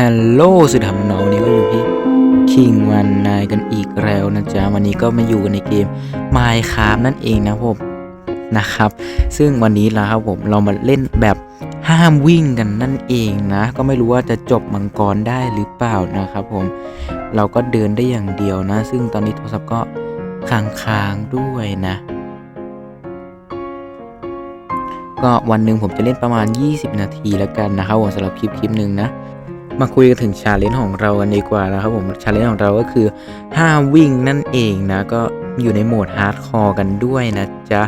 ฮัลโหลสุดหำน้องนี่ก็อยู่ที่คิงวันนายกันอีกแล้วนะจ๊ะ วันนี้ก็มาอยู่กันในเกม Minecraft นั่นเองนะผมนะครับ ซึ่งวันนี้นะครับผมเรามาเล่นแบบห้ามวิ่งกันนั่นเองนะ ก็ไม่รู้ว่าจะจบมังกรได้หรือเปล่านะครับผมเราก็เดินได้อย่างเดียวนะ ซึ่งตอนนี้โทรศัพท์ก็ค้างๆด้วยนะก็วันหนึ่งผมจะเล่นประมาณ 20 นาทีแล้วกันนะครับผมสำหรับคลิปคลิปหนึ่งนะ มาคุยกันถึงชาเลนจ์ของเรากันดีกว่านะครับผมชาเลนจ์ของเราก็คือห้ามวิ่งนั่นเองนะ ก็อยู่ในโหมดฮาร์ดคอร์กันด้วยนะจ๊ะ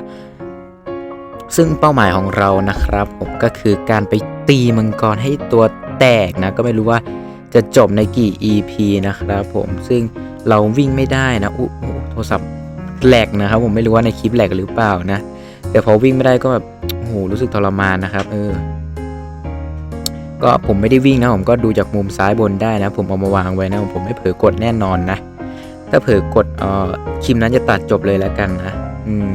ซึ่งเป้าหมายของเรานะครับผมก็คือการไปตีมังกรให้ตัวแตกนะ ก็ไม่รู้ว่าจะจบในกี่ EP นะครับผมซึ่งเราวิ่งไม่ได้นะอุ๊อุ๊โทรศัพท์แหลกนะครับ ผมไม่รู้ว่าในคลิปแหลกหรือเปล่านะ แต่พอวิ่งไม่ได้ก็แบบโอ้โหรู้สึกทรมานนะครับ เออ ก็ผมไม่ได้วิ่งนะผมก็ดูจากมุมซ้ายบนได้นะ ผมเอามาวางไว้นะผมไม่เผลอกดแน่นอนนะ ถ้าเผลอกดเอ่อคลิปนั้นจะตัดจบเลยแล้วกันนะอืม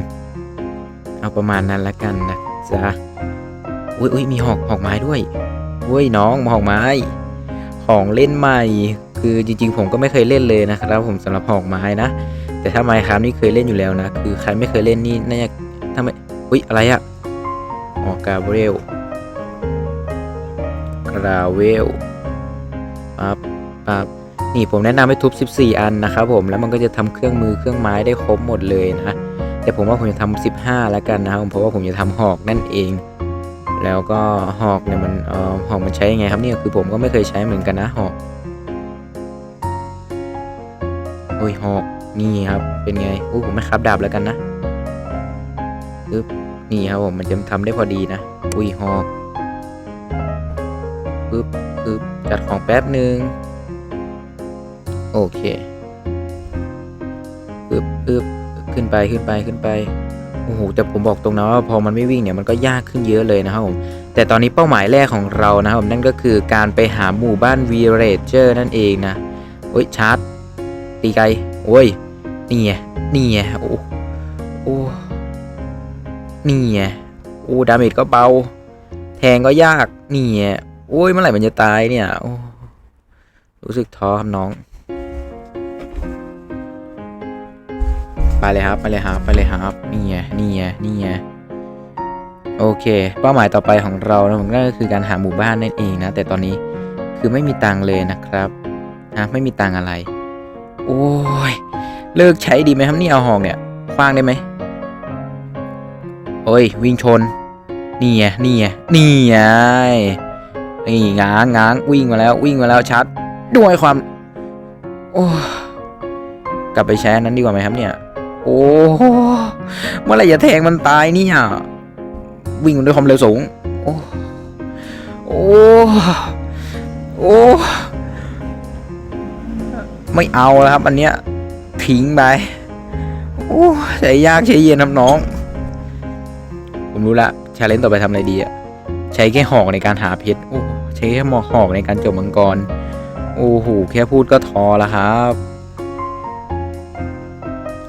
เอาประมาณนั้นแล้วกันนะจ๊ะอุ้ยอุ้ยมีหอกหอกไม้ด้วยอุ้ยน้องหอกไม้ ของเล่นใหม่ คือจริง ๆ ผมก็ไม่เคยเล่นเลยนะครับผมสำหรับหอกไม้นะแต่ถ้าไมค์ครับนี่เคยเล่นอยู่แล้วนะคือใครไม่เคยเล่นนี่น่าจะทำไมอุ้ยอะไรอะอ๋อกาเบรียล ราเวลปั๊บปั๊บนี่ผมแนะนำให้ทุบ 14 อันนะครับผมแล้วมันก็จะทำเครื่องมือเครื่องไม้ได้ครบหมดเลยนะแต่ผมว่าผมจะทำ15 แล้วกันนะครับเพราะว่าผมจะทำหอกนั่นเอง แล้วก็หอกเนี่ยมันเออหอกมันใช้ยังไงครับเนี่ยคือผมก็ไม่เคยใช้เหมือนกันนะหอกโอ้ยหอกนี่ครับ เป็นไงอู้ผมไม่ครับดาบแล้วกันนะปึ๊บนี่ครับผมมันจะทำได้พอดีนะอุ้ยหอก จัดของแป๊บหนึ่งโอเคปึ๊บปึ๊บขึ้นไปขึ้นไปขึ้นไปโอ้โหแต่ผมบอกตรงนะว่าพอมันไม่วิ่งเนี่ยมันก็ยากขึ้นเยอะเลยนะครับผมแต่ตอนนี้เป้าหมายแรกของเรานะครับผมนั่นก็คือการไปหาหมู่บ้านวีเรเจอร์นั่นเองนะโอ้ยชาร์จตีไกลโอ้ยนี่ไงนี่ไงโอ้โอ้นี่ไงโอ้ดาเมจก็เบา แทงก็ยากนี่ไง โอ้ยเมื่อไหร่มันจะตายเนี่ยโอ้รู้สึกท้อครับน้อง ไปเลยครับ ไปเลยครับ ไปเลยครับ นี่ไง นี่ไง นี่ไง โอเค เป้าหมายต่อไปของเรานะผมก็คือการหาหมู่บ้านนั่นเองนะ แต่ตอนนี้คือไม่มีตังค์เลยนะครับนะไม่มีตังค์อะไร โอ้ย เลิกใช้ดีไหมครับนี่เอาหอกเนี่ย คว้างได้ไหมโอ้ย วิ่งชน นี่ไง นี่ไง นี่ไง นี่ง้างง้างวิ่งมาแล้ววิ่งมาแล้วชัดด้วยความ โอ้กลับไปใช้นั้นดีกว่าไหมครับเนี่ย โอ้เมื่อไหรจะแทงมันตายเนี่ยวิ่งด้วยความเร็วสูง โอ้โอ้โอ้ไม่เอาแล้วครับอันเนี้ยทิ้งไปโอ้ใช้ยากใช้เย็นครับน้อง ผมรู้ละชาเลนต่อไปทำอะไรดีอะใช้แค่หอกในการหาเพชรโอ้ใช้แค่หมอหอกในการจบมังกร โอ้โห แค่พูดก็ทอแล้วครับ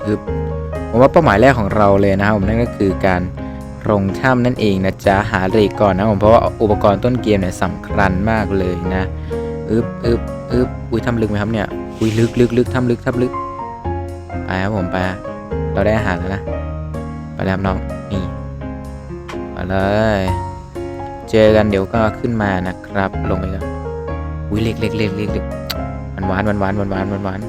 คือผมว่าเป้าหมายแรกของเราเลยนะครับผมนั่นก็คือการลงถ้ำนั่นเองนะจ๊ะ หาเหล็กก่อนนะผมเพราะว่าอุปกรณ์ต้นเกมเนี่ยสำคัญมากเลยนะอึบอึบอึบอุ้ยทำลึกไหมครับเนี่ยอุ้ยลึกลึกลึกทำลึกทำลึกไปครับผมไปเราได้อาหารแล้วนะไปแล้วน้องนี่มาเลย เจอกันเดี๋ยวก็ขึ้นมานะครับ ลงไปแล้วอุ้ยเล็กเล็กเล็กเล็กเล็กหวานหวานหวานหวานหวานหวานหวาน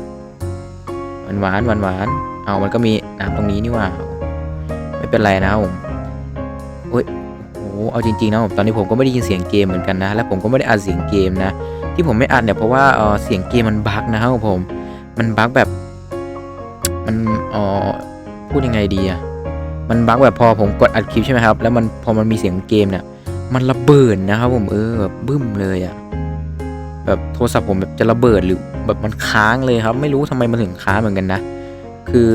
หวานหวานหวานหวานเอามันก็มีน้ำตรงนี้นี่ว่า ไม่เป็นไรนะผมโอ้ยโอ้โหเอาจริงๆนะผมตอนนี้ผมก็ไม่ได้ยินเสียงเกมเหมือนกันนะ และผมก็ไม่ได้อัดเสียงเกมนะ ที่ผมไม่อัดเนี่ยเพราะว่าเออเสียงเกมมันบั๊กนะครับผม มันบั๊กแบบ มันเออพูดยังไงดีอะมันบั๊กแบบพอผมกดอัดคลิปใช่ไหมครับ แล้วมันพอมันมีเสียงเกมเนี่ย เบิดนะครับผมเออแบบบึ้มเลยอะแบบโทรศัพท์ผมแบบจะระเบิดหรือแบบมันค้างเลยครับ ไม่รู้ทำไมมันถึงค้างเหมือนกันนะ คือ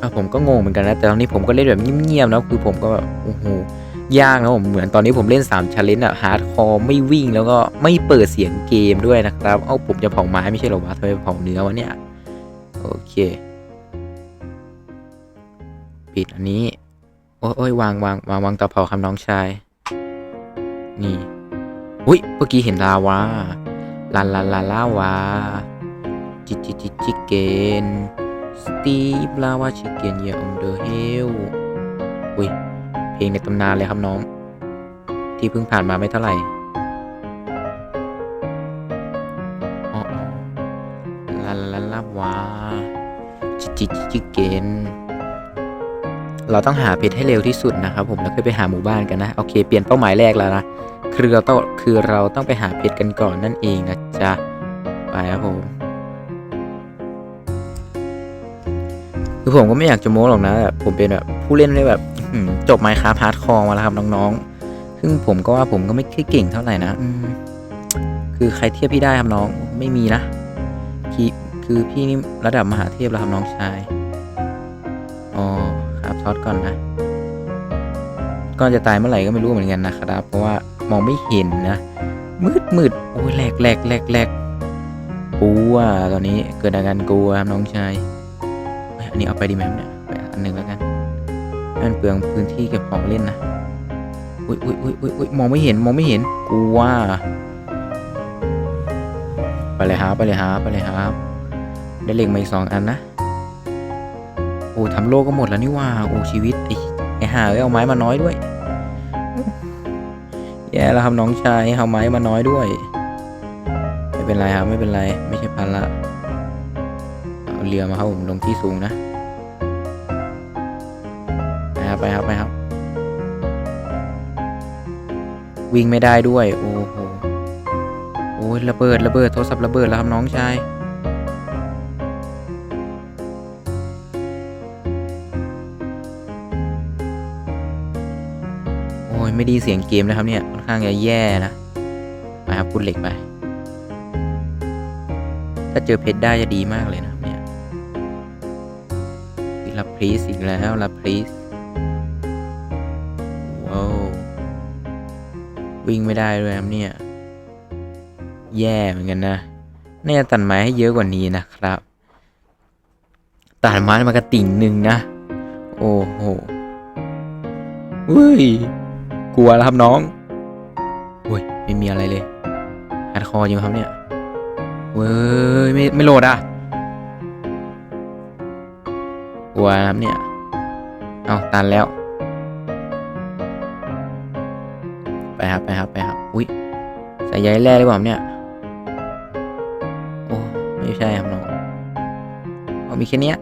อผมก็งงเหมือนกันนะ แต่ตอนนี้ผมก็เล่นแบบเงียบๆนะคือผมก็แบบโอ้โหยากนะผมเหมือนตอนนี้ผมเล่น3ชาเลนจ์อะฮาร์ดคอร์ไม่วิ่งแล้วก็ไม่เปิดเสียงเกมด้วยนะครับ เอ้าผมจะเผาไม้ไม่ใช่หรอวะทำไมเผาเนื้อวะเนี่ย โอเค ปิดอันนี้ โอ้ยวางวางวางวางตาเผาคำน้องชาย นี่ อุ้ยเมื่อกี้เห็นลาวาลาลาลาลาวาจิจิจิจิเกนสตีฟลาวาชิเกนเยอ on the hill อุ้ยเพลงในตำนานเลยครับน้อง ที่เพิ่งผ่านมาไม่เท่าไหร่อ๋อลาลาลาลาวาจิจิจิจิเกนเราต้องหาเพชรให้เร็วที่สุดนะครับผมแล้วค่อยไปหาหมู่บ้านกันนะ โอเค เปลี่ยนเป้าหมายแรกแล้วนะ คือเราต้องคือเราต้องไปหาเพชรกันก่อนนั่นเองนะจ๊ะ ไปครับผม คือผมก็ไม่อยากจะโม้หรอกนะแบบผมเป็นแบบผู้เล่นได้แบบจบไมค์คราพาร์ทคอมาแล้วครับน้องๆ ซึ่งผมก็ว่าผมก็ไม่ค่อยเก่งเท่าไหร่นะคือใครเทียบพี่ได้ครับน้องไม่มีนะคือคือพี่นี่ระดับมหาเทพแล้วครับน้องชาย อ๋อครับช็อตก่อนนะก่อนจะตายเมื่อไหร่ก็ไม่รู้เหมือนกันนะครับ เพราะว่า มองไม่เห็นนะ มืดมืดโอ้ยแหลกแหลกแหลกแหลกกลัวตอนนี้เกิดอาการกลัวครับน้องชายเฮ้ยอันนี้เอาไปดีไหมเนี่ยไปอันหนึ่งแล้วกันให้มันเปลืองพื้นที่เก็บของเล่นนะอุ้ยอุ้ยอุ้ยอุ้ยอุ้ยมองไม่เห็นมองไม่เห็นกลัวไปเลยครับไปเลยครับไปเลยครับได้เหล็กมาอีกสองอันนะโอ้ทำโลกก็หมดแล้วนี่ว่าโอ้ชีวิตไอ้ไอ้ห่าเอ้ยเอาไม้มาน้อยด้วย แย่แล้วครับน้องชายเอาไม้มาน้อยด้วย ไม่เป็นไรครับไม่เป็นไรไม่ใช่พันละเอาเรือมาครับผมลงที่สูงนะไปครับไปครับไปครับ วิ่งไม่ได้ด้วย โอ้โหโอ้ยระเบิดระเบิดโทรศัพท์ระเบิดแล้วครับน้องชาย ไม่ดีเสียงเกมนะครับเนี่ยค่อนข้างจะแย่นะไปครับคุณเหล็กไป ถ้าเจอเพชรได้จะดีมากเลยนะเนี่ยรับพลีสอีกแล้วรับพลีสว้าววิ่งไม่ได้ด้วยครับเนี่ยแย่เหมือนกันนะน่าจะตัดไม้ให้เยอะกว่านี้นะครับตัดไม้มากระติ่งหนึ่งนะ โอ้โหเฮ้ย กลัวแล้วครับน้องอุ้ยไม่มีอะไรเลยฮัดคอร์อยู่ครับเนี่ยเว้ยไม่ไม่โหลดอะกลัวนะครับเนี่ยเอาตันแล้ว ไปครับไปครับไปครับอุ้ยใส่ใยแร่หรือเปล่าเนี่ยโอ้ไม่ใช่ครับน้องเอามีแค่เนี้ย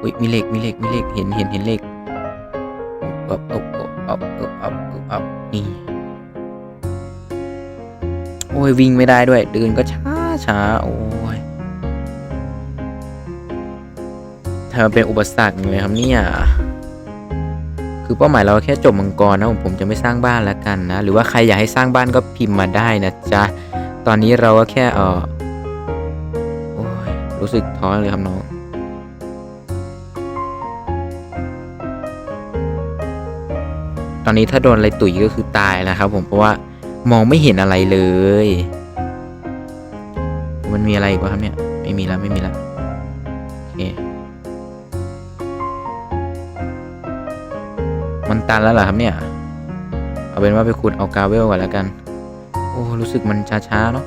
อุ้ยมีเหล็กมีเหล็กมีเหล็กเห็นเห็นเห็นเหล็กอบอบอบอบอบ อบอบนี่โอ้ยวิ่งไม่ได้ด้วย เดินก็ช้าช้าโอ้ยทำเป็นอุปสรรคเลยครับเนี่ย คือเป้าหมายเราแค่จบมังกรนะผมผมจะไม่สร้างบ้านแล้วกันนะ หรือว่าใครอยากให้สร้างบ้านก็พิมพ์มาได้นะจ๊ะ ตอนนี้เราก็แค่เออโอ้ยรู้สึกท้อเลยครับน้อง ตอนนี้ถ้าโดนอะไรตุ๋ยก็คือตายนะครับผมเพราะว่ามองไม่เห็นอะไรเลย มันมีอะไรอีกวะครับเนี่ย ไม่มีแล้วไม่มีแล้วโอเคมันตันแล้วเหรอครับเนี่ย เอาเป็นว่าไปขุดเอากาเวลก่อนแล้วกัน โอ้รู้สึกมันช้าๆเนาะ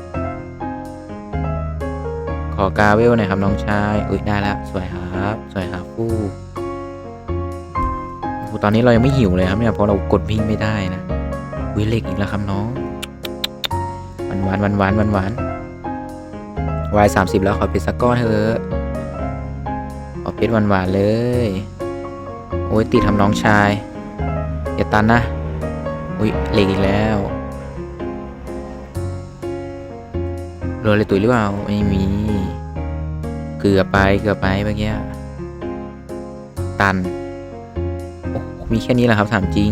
ขอกาเวลหน่อยครับน้องชายอุ้ยได้แล้วสวยครับ สวยครับผู้ ตอนนี้เรายังไม่หิวเลยครับเนี่ยเพราะเรากดวิ่งไม่ได้นะวิเล็กอีกแล้วครับน้องหวานหวานหวานหวานหวานวายสามสิบแล้วขอเพชรสักก้อนเถอะขอเพชรหวานหวานเลย โอ้ยติดทำน้องชาย อย่าตันนะ อุ้ยเหล็กอีกแล้วโดนอะไรตุ๋ยหรือเปล่าไม่มี เกือบไปเกือบไปเมื่อกี้ตัน มีแค่นี้แหละครับถามจริง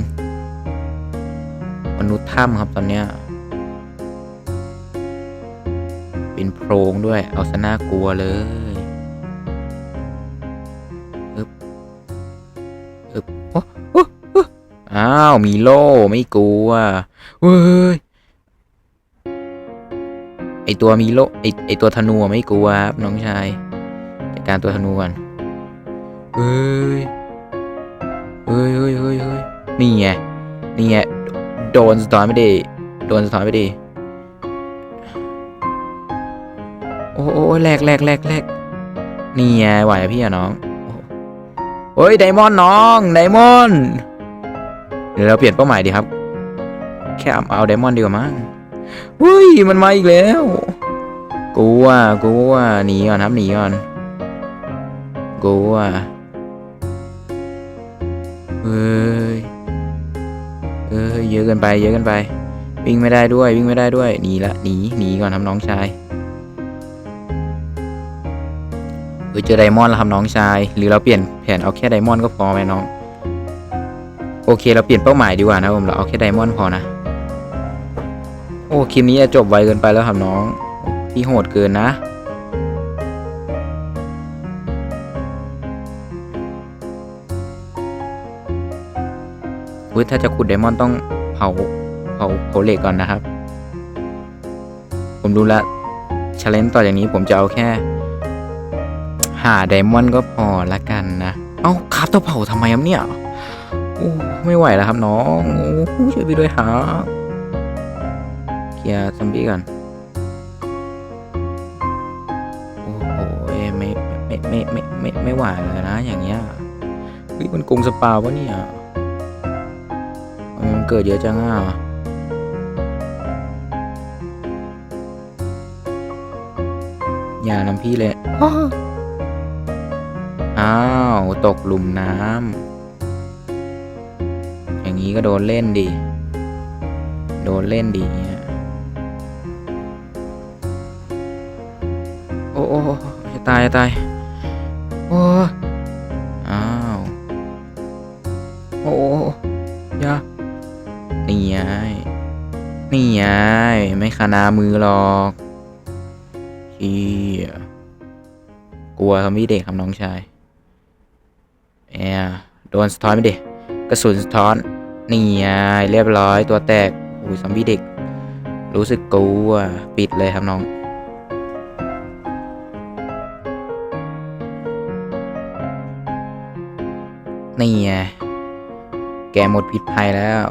มนุษย์ถ้ำครับตอนเนี้ย เป็นโพรงด้วย เอาซะน่ากลัวเลยอึบอึบโอ้โอ้อ้าว มีโล่ไม่กลัวเว้ยไอตัวมีโล่ไอไอตัวธนูไม่กลัวครับน้องชายจัดการตัวธนูก่อนเฮ้ย นี่ไง นี่ไง โดนสะท้อนไปดิโดนสะท้อนไปดิโอ้โอ้โอ้แหลกแหลกแหลกแหลกนี่ไงไหวพี่อะน้องโอ้ยไดมอนด์น้องไดมอนด์เดี๋ยวเราเปลี่ยนเป้าหมายดีครับ แค่เอาเอาไดมอนด์ดีกว่ามั้งเฮ้ยมันมาอีกแล้ว กูว่ากูว่าหนีก่อนครับหนีก่อน กูว่าเฮ้ย เอ้ยเยอะเกินไป เยอะเกินไป วิ่งไม่ได้ด้วย วิ่งไม่ได้ด้วย หนีละ หนี หนีก่อนทำน้องชายเออเจอไดมอนด์แล้วครับน้องชาย หรือเราเปลี่ยนแผนเอาแค่ไดมอนด์ก็พอไหมน้อง โอเคเราเปลี่ยนเป้าหมายดีกว่านะผมเราเอาแค่ไดมอนด์พอนะ โอ้คลิปนี้จะจบไวเกินไปแล้วครับน้อง พี่โหดเกินนะ อุ้ยถ้าจะขุดไดมอนด์ต้องเผาเผาเผาเหล็กก่อนนะครับ ผมดูแลชาเลนจ์ต่อจากนี้ผมจะเอาแค่ หาไดมอนด์ก็พอละกันนะ เอ้าคราฟเตาเผาทำไมครับเนี่ยโอ้ไม่ไหวแล้วครับน้องโอ้ช่วยพี่ด้วยครับเคลียร์ซอมบี้ก่อนโอ้โหไม่ไม่ไม่ไม่ไม่ไม่ไหวเลยนะ อย่างเงี้ยเฮ้ยมันกงสปาวะเนี่ย เกิดเยอะจังอะอย่านำพี่เลยอ้าว ตกหลุมน้ำ อย่างนี้ก็โดนเล่นดิ โดนเล่นดิเนี่ยโอ้โอ้โอ้จะตายจะตาย นี่ไงนี่ไงไม่คานามือหรอกเฮียกลัวซอมบี้เด็กครับน้องชายแอบโดนสะท้อนไปดิกระสุนสะท้อน นี่ไงเรียบร้อยตัวแตกอุ้ยซอมบี้เด็ก รู้สึกกลัวปิดเลยครับน้องนี่ไงแกหมดพิษภัยแล้ว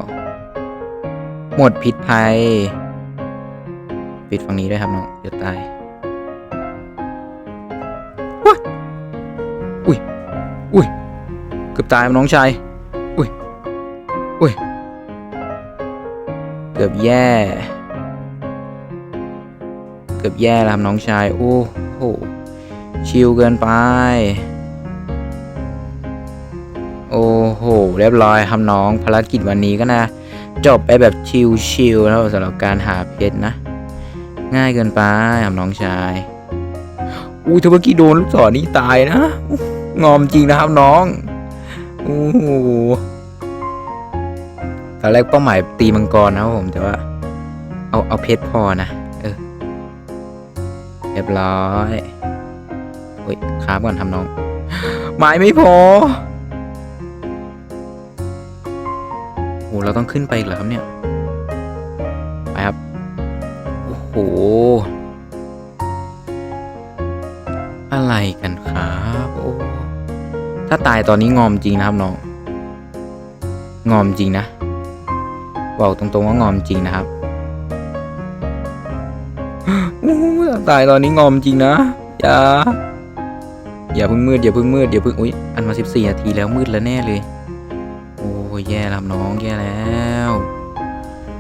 หมดพิษภัย ปิดฝั่งนี้ด้วยครับน้องเดี๋ยวตายว้าอุ้ย อุ้ย เกือบตายน้องชาย อุ้ย อุ้ย เกือบแย่ เกือบแย่แล้วครับน้องชาย โอ้โห ชิลเกินไป โอ้โห เรียบร้อยครับน้อง ภารกิจวันนี้ก็นะ จบไปแบบชิลๆแล้วสำหรับการหาเพชรนะ ง่ายเกินไปครับน้องชายอุ้ยถ้าเมื่อกี้โดนลูกศรนี่ตายนะงอมจริงนะครับน้องโอ้โหตอนแรกเป้าหมายตีมังกรนะครับผมแต่ว่า เอาเอาเพชรพอนะเออเรียบร้อยโอ้ยค้าบก่อนทำน้องไม้ไม่พอ เราต้องขึ้นไปอีกเหรอครับเนี่ย ไปครับ โอ้โห อะไรกันครับโอ้ถ้าตายตอนนี้งอมจริงนะครับน้อง งอมจริงนะ บอกตรงๆว่างอมจริงนะครับตายตอนนี้งอมจริงนะ อย่า อย่าเพิ่งมืดอย่าเพิ่งมืดอย่าเพิ่ง อุ้ยอันมาสิบสี่นาทีแล้วมืดแล้วแน่เลย แย่ล้วครับน้องแย่แล้ว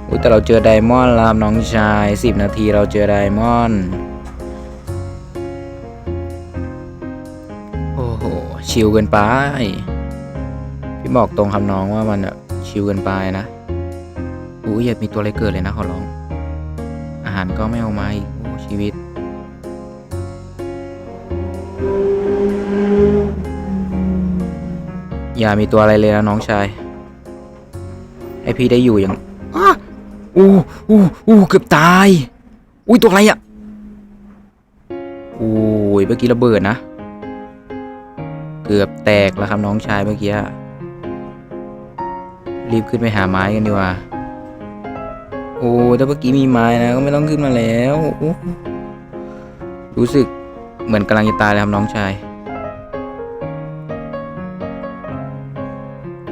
อุ้ยแต่เราเจอไดมอนด์ล้วครับน้องชายสิบนาทีเราเจอไดมอนด์โอ้โหชิลเกินไป พี่บอกตรงคำน้องว่ามันแบบชิลเกินไปนะอู้ยอย่ามีตัวอะไรเกิดเลยนะขอร้อง อาหารก็ไม่เอามาอีกโอ้ชีวิตอย่ามีตัวอะไรเลยนะน้องชาย ให้พี่ได้อยู่อย่างอ้าอู้อู้อู้เกือบตาย อุ้ยตัวอะไรอะอุ้ยเมื่อกี้ระเบิดนะ เกือบแตกแล้วครับน้องชายเมื่อกี้อะรีบขึ้นไปหาไม้กันดีกว่า โอ้ถ้าเมื่อกี้มีไม้นะก็ไม่ต้องขึ้นมาแล้วโอ้รู้สึกเหมือนกำลังจะตายเลยครับน้องชาย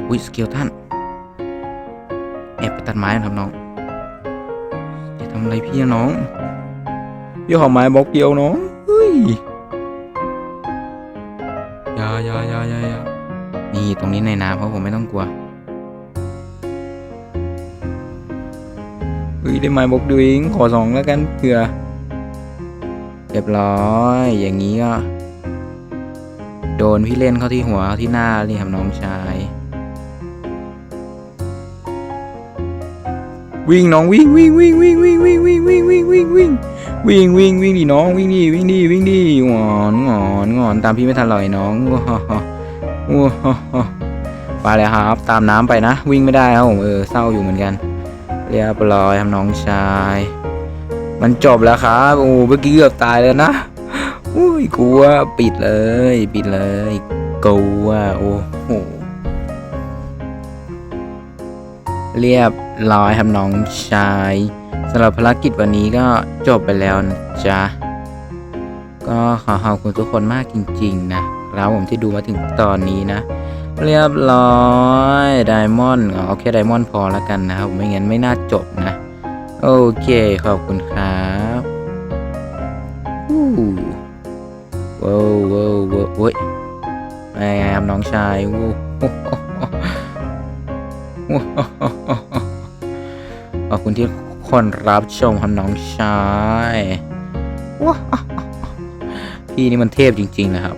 อุ้ยสเกลท่านแอบไป ตัดไม้กันครับน้องอย่าทำอะไรพี่นะน้องพี่ขอไม้บล็อกเดียวน้องเฮ้ยอยาอยาอยาอยาอยานี่ตรงนี้ในน้ำเพราะผมไม่ต้องกลัวเฮ้ยได้ไม้บล็อกดูอิงขอสองแล้วกันเผื่อเรียบร้อยอย่างนี้ก็โดนพี่เล่นเข้าที่หัวที่หน้านี่ครับน้องชาย วิ่งน้องวิ่งวิ่งวิ่งวิ่งวิ่งวิ่งวิ่งวิ่งวิ่งวิ่งวิ่งวิ่งวิ่งวิ่งดิน้องวิ่งดิวิ่งดิวิ่งดิงอนงอนงอนตามพี่ไม่ทันหรอกไอ้น้องว้าวไปเลยครับ ตามน้ำไปนะ วิ่งไม่ได้ครับผมเออเศร้าอยู่เหมือนกัน เรียบร้อยครับน้องชาย มันจบแล้วครับ โอ้เมื่อกี้เกือบตายแล้วนะอุ้ยกลัวปิดเลย ปิดเลยกลัวโอ้โหเรียบ ร้อยครับน้องชายสำหรับภารกิจวันนี้ก็จบไปแล้วนะจ๊ะ ก็ขอขอบคุณทุกคนมากจริง ๆ นะครับผมที่ดูมาถึงตอนนี้นะ เรียบร้อยไดมอนด์เอาแค่ไดมอนด์พอแล้วกันนะครับไม่งั้นไม่น่าจบนะ โอเคขอบคุณครับอู้ว้าวว้าวว้าวเว้ยไงครับน้องชายวู้ข อบคุณที่คนรับชมครับน้องชายว้าวพี่นี่มันเทพจริง ๆ นะครับ